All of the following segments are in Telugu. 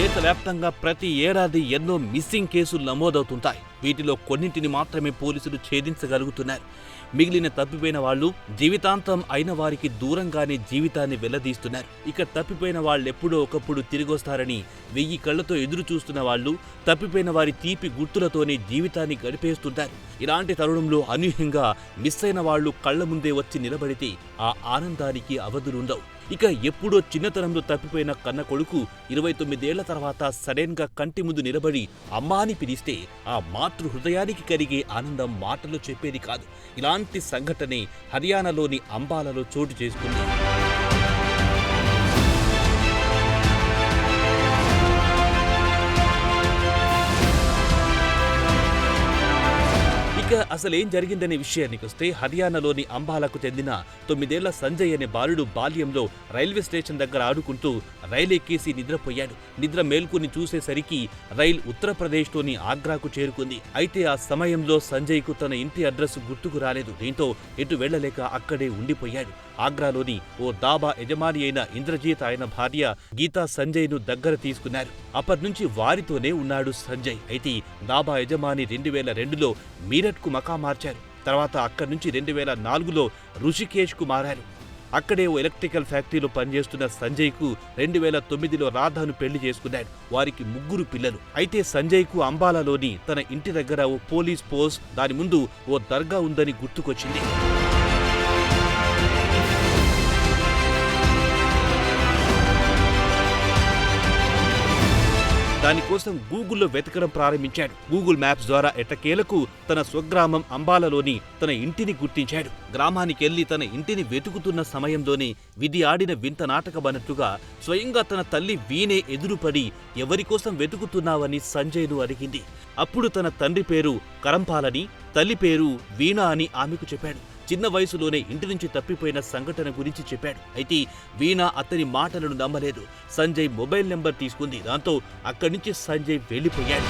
వ్యాప్తంగా ప్రతి ఏడాది ఎన్నో మిస్సింగ్ కేసులు నమోదవుతుంటాయి. వీటిలో కొన్నింటిని మాత్రమే పోలీసులు ఛేదించగలుగుతున్నారు. మిగిలిన తప్పిపోయిన వాళ్ళు జీవితాంతం అయిన వారికి దూరంగానే జీవితాన్ని వెల్లదీస్తున్నారు ఇక తప్పిపోయిన వాళ్ళెప్పుడో ఒకప్పుడు తిరిగొస్తారని వెయ్యి కళ్ళతో ఎదురు చూస్తున్న వాళ్ళు తప్పిపోయిన వారి తీపి గుర్తులతోనే జీవితాన్ని గడిపేస్తుంటారు ఇలాంటి తరుణంలో అనూహ్యంగా మిస్ అయిన వాళ్ళు కళ్ళ ముందే వచ్చి నిలబడితే ఆ ఆనందానికి అవధులుండవు. ఇక ఎప్పుడో చిన్నతనంలో తప్పిపోయిన కన్న కొడుకు ఇరవై తొమ్మిదేళ్ళ తర్వాత సడన్గా కంటి ముందు నిలబడి అమ్మా అని పిలిస్తే ఆ మాతృ హృదయానికి కలిగే ఆనందం మాటలు చెప్పేది కాదు. ఇలాంటి సంఘటనే హర్యానాలోని అంబాలలో చోటు చేసుకుంది. అసలేం జరిగిందనే విషయానికి వస్తే హర్యానాలోని అంబాలకు చెందిన తొమ్మిదేళ్ళ సంజయ్ అనే బాలుడు బాల్యంలో రైల్వే స్టేషన్ దగ్గర ఆడుకుంటూ రైలు ఎక్కేసి నిద్రపోయాడు. నిద్ర మేల్కొని చూసేసరికి రైల్ ఉత్తరప్రదేశ్లోని ఆగ్రాకు చేరుకుంది. అయితే ఆ సమయంలో సంజయ్కు తన ఇంటి అడ్రస్ గుర్తుకు రాలేదు. దీంతో ఎటు వెళ్ళలేక అక్కడే ఉండిపోయాడు. ఆగ్రాలోని ఓ దాబా యజమాని అయిన ఇంద్రజీత్ ఆయన భార్య గీతా సంజయ్ను దగ్గర తీసుకున్నారు. అప్పటినుంచి వారితోనే ఉన్నాడు సంజయ్. అయితే దాబా యజమాని రెండు వేల రెండులో మీరట్కు మకా మార్చారు. తర్వాత అక్కడి నుంచి రెండు వేల నాలుగులో ఋషికేష్కు మారారు. అక్కడే ఓ ఎలక్ట్రికల్ ఫ్యాక్టరీలో పనిచేస్తున్న సంజయ్కు రెండు వేల తొమ్మిదిలో రాధాను పెళ్ళి చేసుకున్నాడు. వారికి ముగ్గురు పిల్లలు. అయితే సంజయ్కు అంబాలాలోని తన ఇంటి దగ్గర ఓ పోలీస్ పోస్ట్ దాని ముందు ఓ దర్గా ఉందని గుర్తుకొచ్చింది. దానికోసం గూగుల్లో వెతకడం ప్రారంభించాడు. గూగుల్ మ్యాప్స్ ద్వారా ఎట్టకేలకు తన స్వగ్రామం అంబాలలోని తన ఇంటిని గుర్తించాడు. గ్రామానికి వెళ్ళి తన ఇంటిని వెతుకుతున్న సమయంలోనే విధి ఆడిన వింత నాటకమన్నట్టుగా స్వయంగా తన తల్లి వీణే ఎదురుపడి ఎవరికోసం వెతుకుతున్నావని సంజయ్ను అడిగింది. అప్పుడు తన తండ్రి పేరు కరంపాలని తల్లి పేరు వీణ అని ఆమెకు చెప్పాడు. చిన్న వయసులోనే ఇంటి నుంచి తప్పిపోయిన సంఘటన గురించి చెప్పాడు. అయితే వీణా అతని మాటలను నమ్మలేదు. సంజయ్ మొబైల్ నెంబర్ తీసుకుంది. దాంతో అక్కడి నుంచి సంజయ్ వెళ్ళిపోయాడు.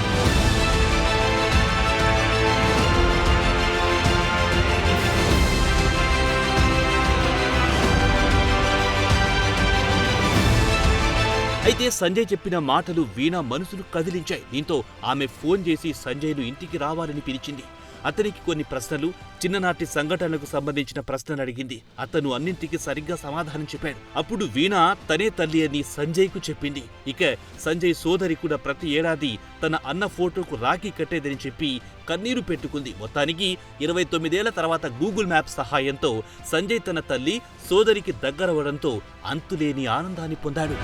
అయితే సంజయ్ చెప్పిన మాటలు వీణ మనసును కదిలించాయి. దీంతో ఆమె ఫోన్ చేసి సంజయ్ను ఇంటికి రావాలని పిలిచింది. అతనికి కొన్ని ప్రశ్నలు చిన్ననాటి సంఘటనలకు సంబంధించిన ప్రశ్నలు అడిగింది. అతను అన్నింటికి సరిగ్గా సమాధానం చెప్పాడు. అప్పుడు వీణ తనే తల్లి అని సంజయ్కు చెప్పింది. ఇక సంజయ్ సోదరి కూడా ప్రతి ఏడాది తన అన్న ఫోటోకు రాఖీ కట్టేదని చెప్పి కన్నీరు పెట్టుకుంది. మొత్తానికి ఇరవై తొమ్మిదేళ్ళ తర్వాత గూగుల్ మ్యాప్ సహాయంతో సంజయ్ తన తల్లి సోదరికి దగ్గరవడంతో అంతులేని ఆనందాన్ని పొందాడు.